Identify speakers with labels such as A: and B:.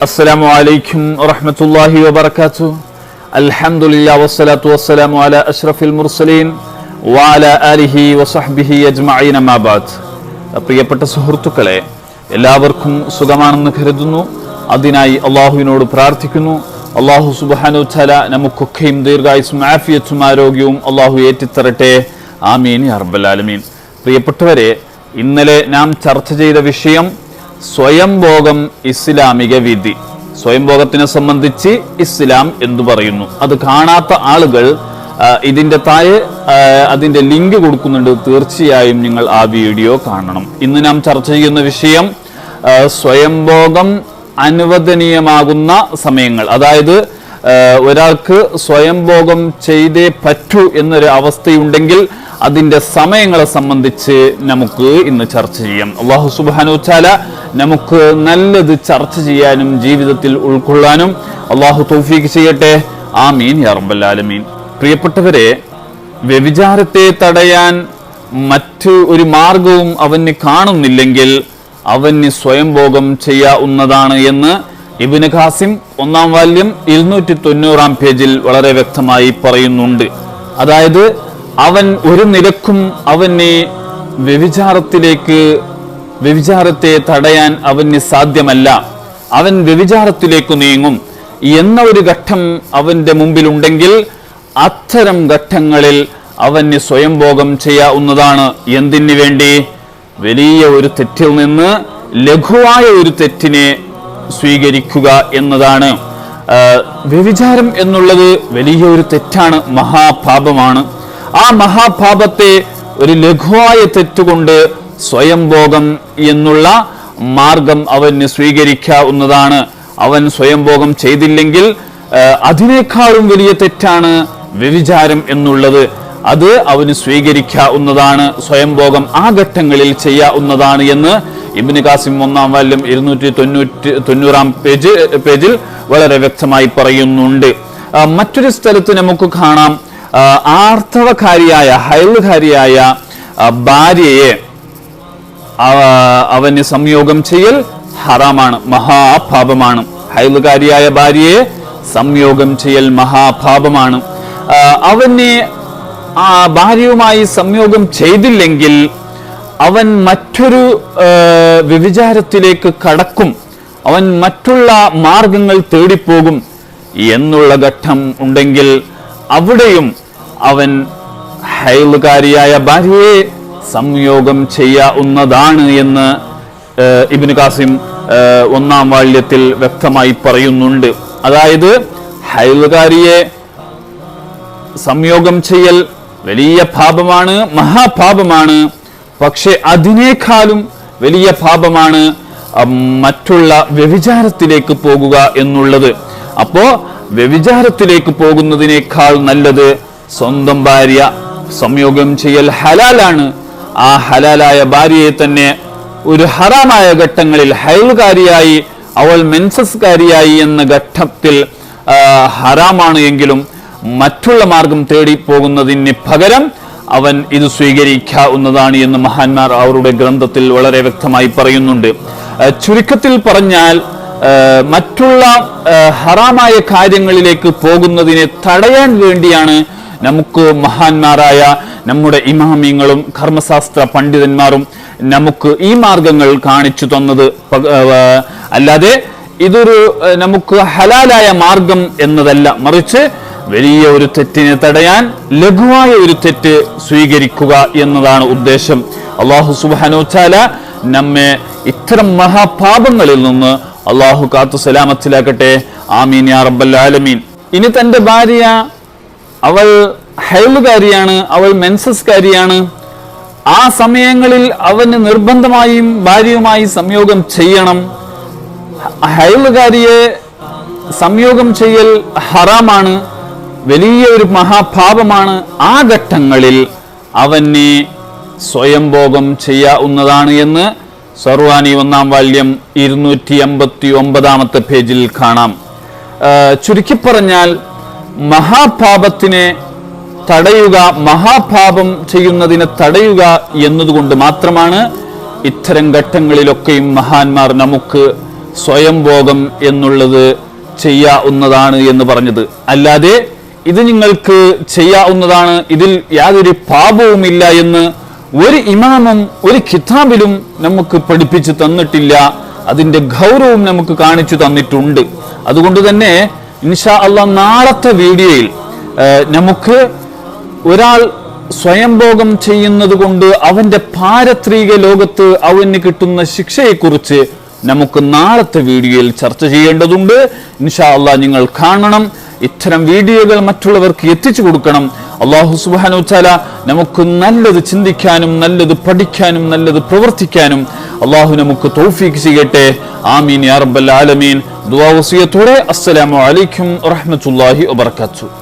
A: السلام عليكم ورحمة الله وبركاته الحمد لله والصلاة والسلام على أشرف المرسلين وعلى آله وصحبه أجمعين ما بعد പ്രിയപ്പെട്ട സുഹൃത്തുക്കളെ എല്ലാവർക്കും സുഖമാണെന്ന് കരുതുന്നു അതിനായി അള്ളാഹുവിനോട് പ്രാർത്ഥിക്കുന്നു അള്ളാഹു സുബാനു ചല നമുക്കൊക്കെയും ദീർഘായുസും ആഫിയത്തും ആരോഗ്യവും അള്ളാഹു ഏറ്റിത്തരട്ടെ ആമീൻ അറബലാലമീൻ പ്രിയപ്പെട്ടവരെ ഇന്നലെ നാം ചർച്ച ചെയ്ത വിഷയം സ്വയംഭോഗം ഇസ്ലാമിക വിധി. സ്വയംഭോഗത്തിനെ സംബന്ധിച്ച് ഇസ്ലാം എന്ന് പറയുന്നു? അത് കാണാത്ത ആളുകൾ ഇതിന്റെ താഴെ അതിന്റെ ലിങ്ക് കൊടുക്കുന്നുണ്ട്. തീർച്ചയായും നിങ്ങൾ ആ വീഡിയോ കാണണം. ഇന്ന് നാം ചർച്ച ചെയ്യുന്ന വിഷയം സ്വയംഭോഗം അനുവദനീയമാകുന്ന സമയങ്ങൾ. അതായത് ഒരാൾക്ക് സ്വയംഭോഗം ചെയ്തേ പറ്റൂ എന്നൊരു അവസ്ഥയുണ്ടെങ്കിൽ അതിന്റെ സമയങ്ങളെ സംബന്ധിച്ച് നമുക്ക് ഇന്ന് ചർച്ച ചെയ്യാം. അള്ളാഹു സുബാനു ചാല നമുക്ക് നല്ലത് ചർച്ച ചെയ്യാനും ജീവിതത്തിൽ ഉൾക്കൊള്ളാനും അള്ളാഹു തോഫീക്ക് ചെയ്യട്ടെ. ആമീൻ മീൻ റബ്ബൽ ആലമീൻ. പ്രിയപ്പെട്ടവരെ വ്യഭിചാരത്തെ തടയാൻ മറ്റു ഒരു മാർഗവും അവന് കാണുന്നില്ലെങ്കിൽ അവന് സ്വയംഭോഗം ചെയ്യാവുന്നതാണ് എന്ന് ഇബിന് ഖാസിം ഒന്നാം വാല്യം ഇരുന്നൂറ്റി തൊണ്ണൂറാം പേജിൽ വളരെ വ്യക്തമായി പറയുന്നുണ്ട്. അതായത് അവൻ ഒരു നിലക്കും അവനെ വ്യഭിചാരത്തിലേക്ക് വ്യഭിചാരത്തെ തടയാൻ അവന് സാധ്യമല്ല. അവൻ വ്യഭിചാരത്തിലേക്ക് നീങ്ങും. എന്ന ഒരു ഘട്ടം അവന്റെ മുമ്പിലുണ്ടെങ്കിൽ അത്തരം ഘട്ടങ്ങളിൽ അവന് സ്വയംഭോഗം ചെയ്യാവുന്നതാണ്. എന്തിനു വേണ്ടി? വലിയ ഒരു തെറ്റിൽ നിന്ന് ലഘുവായ ഒരു തെറ്റിനെ സ്വീകരിക്കുക എന്നതാണ്. വ്യഭിചാരം എന്നുള്ളത് വലിയ ഒരു തെറ്റാണ് മഹാപാപമാണ്. ആ മഹാപാപത്തെ ഒരു ലഘുവായ തെറ്റുകൊണ്ട് സ്വയംഭോഗം എന്നുള്ള മാർഗം അവന് സ്വീകരിക്കാവുന്നതാണ്. അവൻ സ്വയംഭോഗം ചെയ്തില്ലെങ്കിൽ അതിനേക്കാളും വലിയ തെറ്റാണ് വ്യവിചാരം എന്നുള്ളത്. അത് അവന് സ്വീകരിക്കാവുന്നതാണ് സ്വയംഭോഗം ആ ഘട്ടങ്ങളിൽ ചെയ്യാവുന്നതാണ് എന്ന് ഇബിന് കാസിം ഒന്നാം വാല്യം ഇരുന്നൂറ്റി തൊണ്ണൂറ്റി തൊണ്ണൂറാം പേജ് പേജിൽ വളരെ വ്യക്തമായി പറയുന്നുണ്ട്. മറ്റൊരു സ്ഥലത്ത് നമുക്ക് കാണാം. ആർത്തവകാരിയായ ഹൈലുകാരിയായ ഭാര്യയെ അവ- അവന് സംയോഗം ചെയ്യൽ ഹറാമാണ് മഹാപാപമാണ്. ഹൈലുകാരിയായ ഭാര്യയെ സംയോഗം ചെയ്യൽ മഹാപാപമാണ്. അവനെ ആ ഭാര്യയുമായി സംയോഗം ചെയ്തില്ലെങ്കിൽ അവൻ മറ്റൊരു വ്യഭിചാരത്തിലേക്ക് കടക്കും. അവൻ മറ്റുള്ള മാർഗങ്ങൾ തേടിപ്പോകും. എന്നുള്ള ഘട്ടം ഉണ്ടെങ്കിൽ അവിടെയും അവൻ ഹൈലുകാരിയായ ഭാര്യയെ സംയോഗം ചെയ്യാവുന്നതാണ് എന്ന് ഇബിന് കാസിം ഒന്നാം വാള്യത്തിൽ വ്യക്തമായി പറയുന്നുണ്ട്. അതായത് ഹൈലുകാരിയെ സംയോഗം ചെയ്യൽ വലിയ പാപമാണ് മഹാപാപമാണ്. പക്ഷെ അതിനേക്കാളും വലിയ പാപമാണ് മറ്റുള്ള വ്യഭിചാരത്തിലേക്ക് പോകുക എന്നുള്ളത്. അപ്പോ വ്യഭിചാരത്തിലേക്ക് പോകുന്നതിനേക്കാൾ നല്ലത് സ്വന്തം ഭാര്യ സംയോഗം ചെയ്യൽ ഹലാലാണ്. ആ ഹലാലായ ഭാര്യയെ തന്നെ ഒരു ഹറാമായ ഘട്ടങ്ങളിൽ ഹൈൽകാരിയായി അവൾ മെൻസസ്കാരിയായി എന്ന ഘട്ടത്തിൽ ഹറാമാണ് എങ്കിലും മറ്റുള്ള മാർഗം തേടി പോകുന്നതിന് പകരം അവൻ ഇത് സ്വീകരിക്കാവുന്നതാണ് എന്ന് മഹാന്മാർ അവരുടെ ഗ്രന്ഥത്തിൽ വളരെ വ്യക്തമായി പറയുന്നുണ്ട്. ചുരുക്കത്തിൽ പറഞ്ഞാൽ മറ്റുള്ള ഹറാമായ കാര്യങ്ങളിലേക്ക് പോകുന്നതിനെ തടയാൻ വേണ്ടിയാണ് നമുക്ക് മഹാന്മാരായ നമ്മുടെ ഇമാമിങ്ങളും കർമ്മശാസ്ത്ര പണ്ഡിതന്മാരും നമുക്ക് ഈ മാർഗങ്ങൾ കാണിച്ചു തന്നത് അല്ലാതെ ഇതൊരു നമുക്ക് ഹലാലായ മാർഗം എന്നതല്ല. മറിച്ച് വലിയ ഒരു തെറ്റിനെ തടയാൻ ലഘുവായ ഒരു തെറ്റ് സ്വീകരിക്കുക എന്നതാണ് ഉദ്ദേശം. അള്ളാഹു സുബാനോച്ചാല നമ്മെ ഇത്തരം മഹാപാപങ്ങളിൽ നിന്ന് അള്ളാഹു കാത്തു സലാമത്തിലാക്കട്ടെ ആമീൻ യാ റബ്ബൽ ആലമീൻ. ഇനി തന്റെ ഭാര്യ അവൾ ഹൈലുകാരിയാണ് അവൾ മെൻസസ്കാരിയാണ്. ആ സമയങ്ങളിൽ അവന് നിർബന്ധമായും ഭാര്യയുമായി സംയോഗം ചെയ്യണം. ഹൈലുകാരിയെ സംയോഗം ചെയ്യൽ ഹറാമാണ് വലിയ ഒരു മഹാപാപമാണ്. ആ ഘട്ടങ്ങളിൽ അവനെ സ്വയംഭോഗം ചെയ്യാവുന്നതാണ് എന്ന് സർവാനി ഒന്നാം വാല്യം ഇരുന്നൂറ്റി അമ്പത്തി ഒമ്പതാമത്തെ പേജിൽ കാണാം. ചുരുക്കി പറഞ്ഞാൽ മഹാപാപത്തിനെ തടയുക മഹാപാപം ചെയ്യുന്നതിനെ തടയുക എന്നതുകൊണ്ട് മാത്രമാണ് ഇത്തരം ഘട്ടങ്ങളിലൊക്കെയും മഹാന്മാർ നമുക്ക് സ്വയംഭോഗം എന്നുള്ളത് ചെയ്യാവുന്നതാണ് എന്ന് പറഞ്ഞത്. അല്ലാതെ ഇത് നിങ്ങൾക്ക് ചെയ്യാവുന്നതാണ് ഇതിൽ യാതൊരു പാപവുമില്ല എന്ന് ഒരു ഇമാമും ഒരു കിതാബിലും നമുക്ക് പഠിപ്പിച്ചു തന്നിട്ടില്ല. അതിന്റെ ഗൗരവം നമുക്ക് കാണിച്ചു തന്നിട്ടുണ്ട്. അതുകൊണ്ട് തന്നെ ഇൻഷാ അള്ള നാളത്തെ വീഡിയോയിൽ നമുക്ക് ഒരാൾ സ്വയംഭോഗം ചെയ്യുന്നത് കൊണ്ട് അവന്റെ പാരത്രിക ലോകത്ത് അവന് കിട്ടുന്ന ശിക്ഷയെക്കുറിച്ച് നമുക്ക് നാളത്തെ വീഡിയോയിൽ ചർച്ച ചെയ്യേണ്ടതുണ്ട്. ഇൻഷാ അള്ളാ നിങ്ങൾ കാണണം. ഇത്തരം വീഡിയോകൾ മറ്റുള്ളവർക്ക് എത്തിച്ചു കൊടുക്കണം. അള്ളാഹു സുബാനു നമുക്ക് നല്ലത് ചിന്തിക്കാനും നല്ലത് പഠിക്കാനും നല്ലത് പ്രവർത്തിക്കാനും അള്ളാഹു നമുക്ക് തൗഫീഖ് ചെയ്യട്ടെ. ആമീൻ യാ റബ്ബൽ ആലമീൻ. ദുആ വസിയത്തോടെ അസ്സലാമു അലൈക്കും വറഹ്മത്തുള്ളാഹി വബറകാതുഹു